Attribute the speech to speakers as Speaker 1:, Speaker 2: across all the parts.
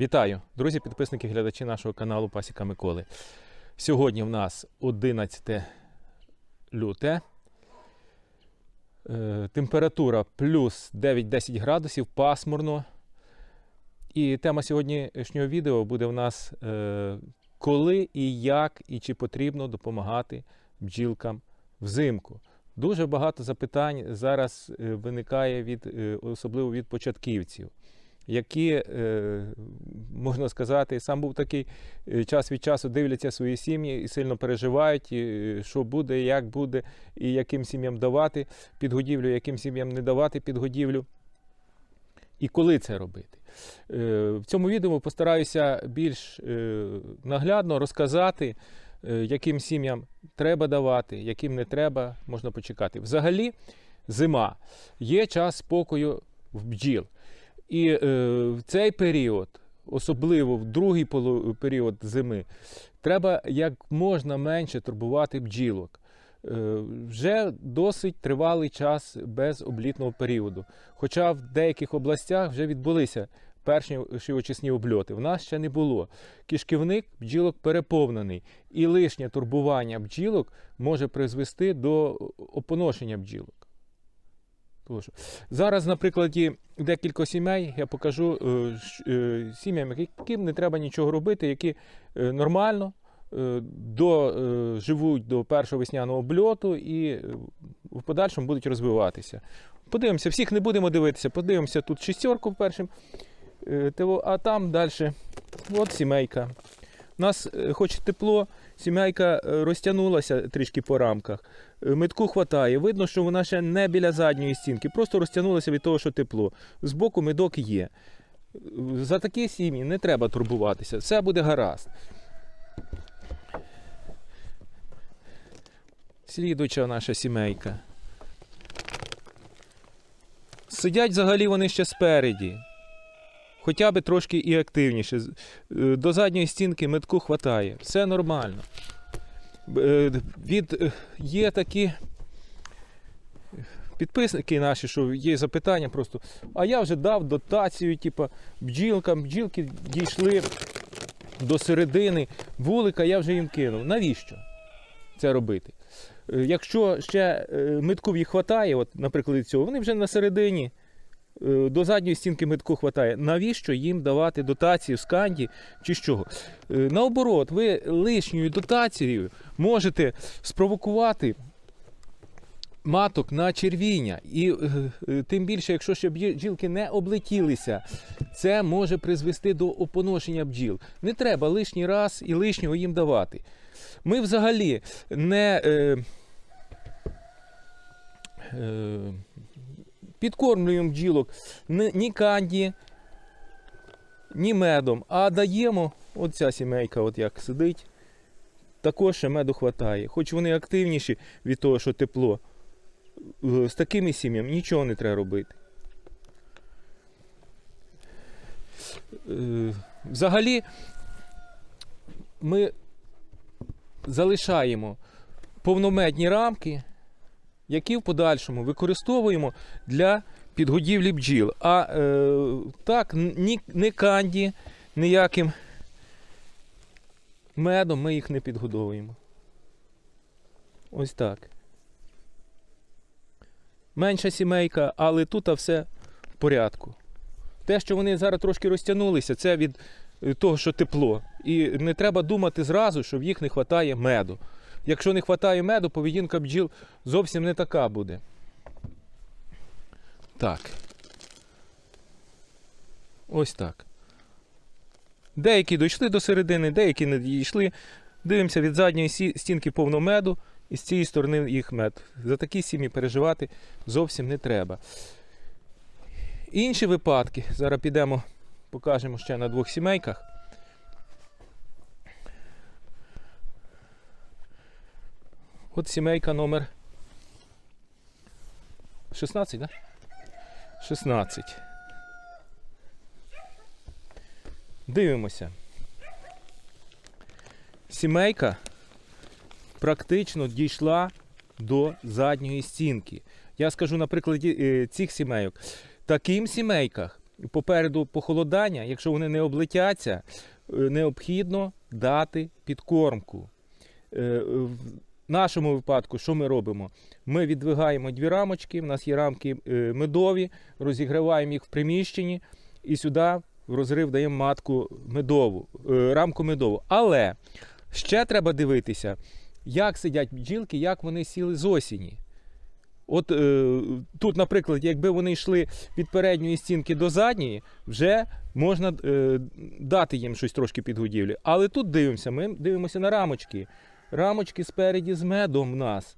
Speaker 1: Вітаю, друзі, підписники, глядачі нашого каналу Пасіка Миколи. Сьогодні в нас 11 люте. Е, Температура плюс 9-10 градусів, пасмурно. І тема сьогоднішнього відео буде в нас е, коли і як, і чи потрібно допомагати бджілкам взимку. Дуже багато запитань зараз е, виникає від, особливо від початківців які, е, можна сказати, сам був такий е, час від часу дивляться свої сім'ї і сильно переживають, е, що буде, як буде, і яким сім'ям давати підгодівлю, яким сім'ям не давати підгодівлю. І коли це робити. В цьому відео постараюся більш наглядно розказати, яким сім'ям треба давати, яким не треба, можна почекати. Взагалі, зима є час спокою в бджіл. І е, в цей період, особливо в другий період зими, треба як можна менше турбувати бджілок. Е, вже досить тривалий час без облітного періоду. Хоча в деяких областях вже відбулися перші очисні обльоти. В нас ще не було. Кишківник бджілок переповнений, і лишнє турбування бджілок може призвести до опоношення бджілок. Зараз, на прикладі декількох сімей, я покажу е, е, сім'ям, яким не треба нічого робити, які е, нормально до, живуть до першого весняного обльоту і в подальшому будуть розвиватися. Подивимося, всіх не будемо дивитися, подивимося тут шістерку першим, а там далі от сімейка. У нас, е, хоч тепло, сімейка е, розтягнулася трішки по рамках. Е, Метку хватає. Видно, що вона ще не біля задньої стінки, просто розтягнулася від того, що тепло. Збоку медок є. За такі сім'ї не треба турбуватися. Все буде гаразд. Слідуюча наша сімейка. Сидять взагалі вони ще спереді. Хоча б трошки і активніше. Е, До задньої стінки метку хватає. Все нормально. Е, Від, е, є такі підписники наші, що є запитання просто. А я вже дав дотацію, типу, бджілкам, бджілки дійшли до середини вулика, я вже їм кинув. Навіщо це робити? Якщо ще метку їх хватає, от, наприклад, цього, вони вже на середині. Е, До задньої стінки метку хватає. Навіщо їм давати дотацію сканді чи чого? Е, Наоборот, ви лишньою дотацією можете спровокувати маток на червіння. І е, тим більше, якщо ще бджілки не облетілися, це може призвести до опоношення бджіл. Не треба лишній раз і лишнього їм давати. Ми взагалі не. Е, е, підкормлюємо бджілок ні, канді, ні медом, а даємо, от ця сімейка, от як сидить, також ще меду хватає. Хоч вони активніші від того, що тепло. Е, З такими сім'ями нічого не треба робити. Е, Взагалі, ми залишаємо повномедні рамки, які в подальшому використовуємо для підгодівлі бджіл. А е, так, ні, ні канді, ніяким медом ми їх не підгодовуємо. Ось так. Менша сімейка, але тут все в порядку. Те, що вони зараз трошки розтягнулися, це від е, того, що тепло. І не треба думати зразу, що в їх не вистачає меду. Якщо не вистачає меду, поведінка бджіл зовсім не така буде. Так. Ось так. Деякі дійшли до середини, деякі не дійшли. Дивимося від задньої стінки повно меду, і з цієї сторони їх мед. За такі сім'ї переживати зовсім не треба. Інші випадки. Зараз підемо, покажемо ще на двох сімейках. От сімейка номер 16. Да? 16. Дивимося. Сімейка практично дійшла до задньої стінки. Я скажу на прикладі е, цих сімейок. Таким сімейках попереду похолодання, якщо вони не облетяться, е, необхідно дати підкормку. В нашому випадку, що ми робимо? Ми віддвигаємо дві рамочки, в нас є рамки е, медові, розігріваємо їх в приміщенні і сюди в розрив даємо матку медову, е, рамку медову. Але ще треба дивитися, як сидять бджілки, як вони сіли з осені. От е, тут, наприклад, якби вони йшли від передньої стінки до задньої, вже можна е, дати їм щось трошки підгодівлі. Але тут дивимося, ми дивимося на рамочки. Рамочки спереді з медом в нас.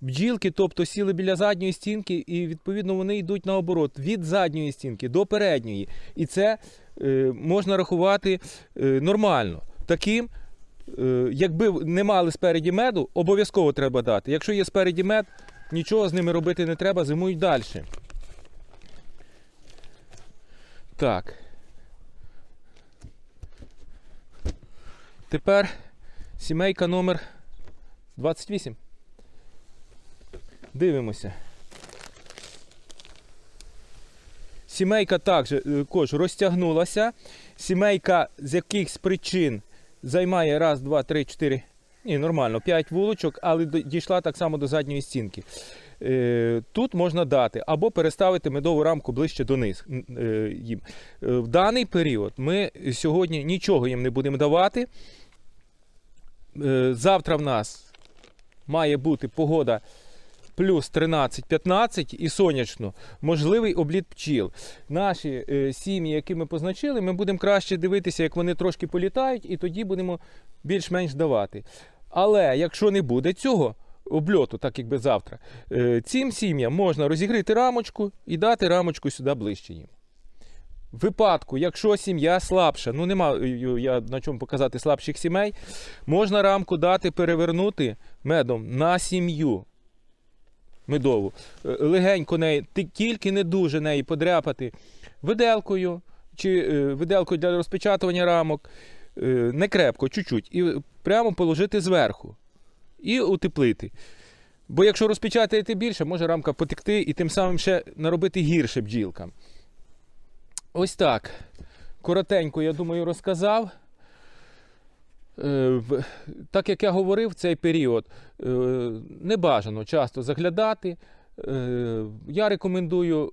Speaker 1: Бджілки, тобто сіли біля задньої стінки, і відповідно вони йдуть наоборот від задньої стінки до передньої. І це е, можна рахувати е, нормально. Таким, е, якби не мали спереді меду, обов'язково треба дати. Якщо є спереді мед, нічого з ними робити не треба, зимують далі. Так. Тепер сімейка номер 28. Дивимося. Сімейка також е, розтягнулася. Сімейка з якихось причин займає раз, два, три, чотири. Ні, нормально, 5 вулочок, але дійшла так само до задньої стінки. Е, Тут можна дати або переставити медову рамку ближче дониз м, е, їм. Е, В даний період ми сьогодні нічого їм не будемо давати. Завтра в нас має бути погода плюс 13-15 і сонячно, можливий обліт пчіл. Наші сім'ї, які ми позначили, ми будемо краще дивитися, як вони трошки політають, і тоді будемо більш-менш давати. Але якщо не буде цього обльоту, так якби завтра, е, цим сім'ям можна розігріти рамочку і дати рамочку сюди ближче їм. В випадку, якщо сім'я слабша, ну нема е, я на чому показати слабших сімей, можна рамку дати перевернути медом на сім'ю медову. Е, Легенько неї, тільки не дуже неї подряпати виделкою чи виделкою для розпечатування рамок. Не крепко, чуть-чуть. І прямо положити зверху. І утеплити. Бо якщо розпечатаєте більше, може рамка потекти і тим самим ще наробити гірше бджілкам. Ось так. Коротенько, я думаю, розказав. Е, Так як я говорив, в цей період е, не бажано часто заглядати. Е, Я рекомендую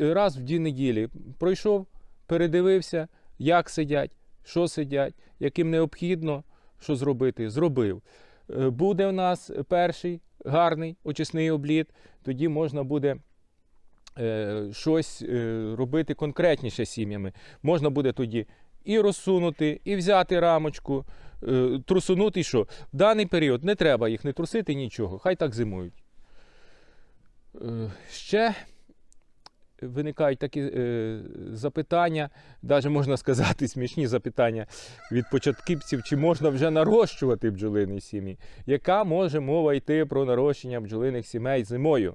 Speaker 1: раз в дві неділі пройшов, передивився, як сидять, що сидять, яким необхідно, що зробити, зробив. Е, Буде в нас перший гарний очисний обліт, тоді можна буде е, щось е, робити конкретніше сім'ями. Можна буде тоді і розсунути, і взяти рамочку, трусунути, і що? В даний період не треба їх не трусити, нічого, хай так зимують. Ще виникають такі е, запитання, навіть можна сказати, смішні запитання від початківців, чи можна вже нарощувати бджолині сім'ї. Яка може мова йти про нарощення бджолиних сімей зимою?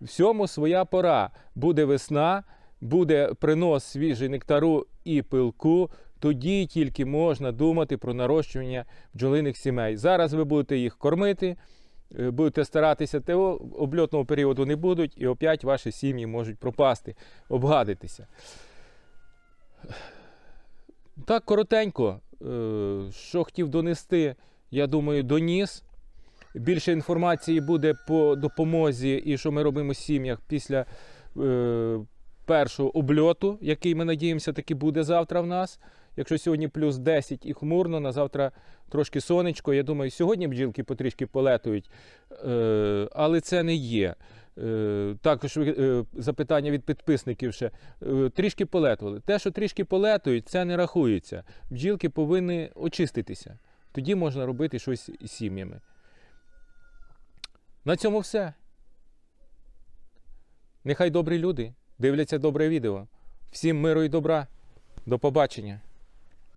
Speaker 1: Всьому своя пора. Буде весна, буде принос свіжий нектару і пилку. Тоді тільки можна думати про нарощування бджолиних сімей. Зараз ви будете їх кормити, будете старатися, того обльотного періоду не будуть, і опять ваші сім'ї можуть пропасти, обгадитися. Так, коротенько, е, що хотів донести, я думаю, доніс. Більше інформації буде по допомозі і що ми робимо в сім'ях після е, першого обльоту, який ми надіємося таки буде завтра в нас. Якщо сьогодні плюс 10 і хмурно, на завтра трошки сонечко. Я думаю, сьогодні бджілки потрішки полетують, е, але це не є. Е, також е, запитання від підписників ще. Трішки полетували. Те, що трішки полетують, це не рахується. Бджілки повинні очиститися. Тоді можна робити щось із сім'ями. На цьому все. Нехай добрі люди дивляться добре відео. Всім миру і добра. До побачення.